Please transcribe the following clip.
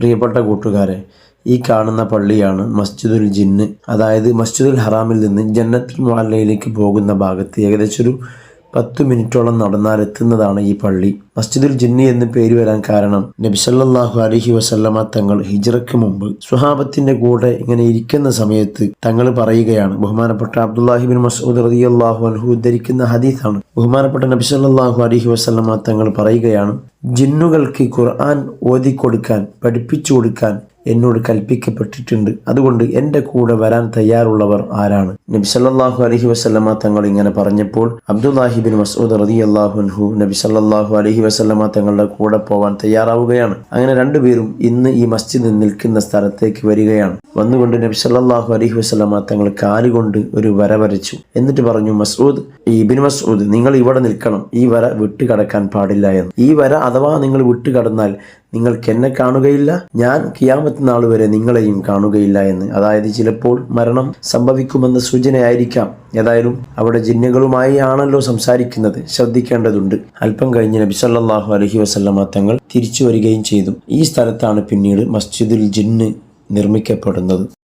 പ്രിയപ്പെട്ട കൂട്ടുകാരെ ഈ കാണുന്ന പള്ളിയാണ് മസ്ജിദുൽ ജിന്ന്. അതായത് മസ്ജിദുൽ ഹറാമിൽ നിന്ന് ജന്നത്തുൽ മുഅല്ലയിലേക്ക് പോകുന്ന ഭാഗത്ത് ഏകദേശം ഒരു പത്ത് മിനിറ്റോളം നടന്നാൽ എത്തുന്നതാണ് ഈ പള്ളി. മസ്ജിദുൽ ജിന്നി എന്ന് പേര് വരാൻ കാരണം നബിസല്ലാഹു അലഹി വസല്ലമ തങ്ങൾ ഹിജറയ്ക്ക് മുമ്പ് സുഹാബത്തിന്റെ കൂടെ ഇങ്ങനെ ഇരിക്കുന്ന സമയത്ത് തങ്ങൾ പറയുകയാണ്. ബഹുമാനപ്പെട്ട അബ്ദുല്ലാഹിബിൻ മസൂദ് റളിയല്ലാഹു അൻഹു ഉദ്ധരിക്കുന്ന ഹദീസാണ്. ബഹുമാനപ്പെട്ട നബിസല്ലാഹു അലഹി വസല്ലമ തങ്ങൾ പറയുകയാണ് ജിന്നുകൾക്ക് ഖുർആൻ ഓതിക്കൊടുക്കാൻ പഠിപ്പിച്ചു കൊടുക്കാൻ എന്നോട് കൽപ്പിക്കപ്പെട്ടിട്ടുണ്ട്. അതുകൊണ്ട് എന്റെ കൂടെ വരാൻ തയ്യാറുള്ളവർ ആരാണ്? നബി സല്ലല്ലാഹു അലൈഹി വസല്ലമ തങ്ങൾ ഇങ്ങനെ പറഞ്ഞപ്പോൾ അബ്ദുല്ലാഹിബിൻ മസൂദ് റതി അൻഹു നബി സല്ലല്ലാഹു അലൈഹി വസല്ലമ തങ്ങളുടെ കൂടെ പോവാൻ തയ്യാറാവുകയാണ്. അങ്ങനെ രണ്ടുപേരും ഇന്ന് ഈ മസ്ജിദ് നിൽക്കുന്ന സ്ഥലത്തേക്ക് വരികയാണ്. വന്നുകൊണ്ട് നബി സല്ലല്ലാഹു അലൈഹി വസല്ലമ തങ്ങൾ കാലുകൊണ്ട് ഒരു വര വരച്ചു. എന്നിട്ട് പറഞ്ഞു മസൂദ് ഇബിൻ മസൂദ് നിങ്ങൾ ഇവിടെ നിൽക്കണം. ഈ വര വിട്ടുകടക്കാൻ പാടില്ല എന്ന്. ഈ വര അഥവാ നിങ്ങൾ വിട്ടുകടന്നാൽ നിങ്ങൾക്ക് എന്നെ കാണുകയില്ല. ഞാൻ കിയാമത്ത് നാൾ വരെ നിങ്ങളെയും കാണുകയില്ല എന്ന്. അതായത് ചിലപ്പോൾ മരണം സംഭവിക്കുമെന്ന സൂചനയായിരിക്കാം. ഏതായാലും അവിടെ ജിന്നുകളുമായി ആണല്ലോ സംസാരിക്കുന്നത്. ശ്രദ്ധിക്കേണ്ടതുണ്ട്. അല്പം കഴിഞ്ഞ് നബി സല്ലല്ലാഹു അലൈഹി വസല്ലമ തങ്ങൾ തിരിച്ചു വരികയും ചെയ്തു. ഈ സ്ഥലത്താണ് പിന്നീട് മസ്ജിദുൽ ജിന്ന് നിർമ്മിക്കപ്പെടുന്നത്.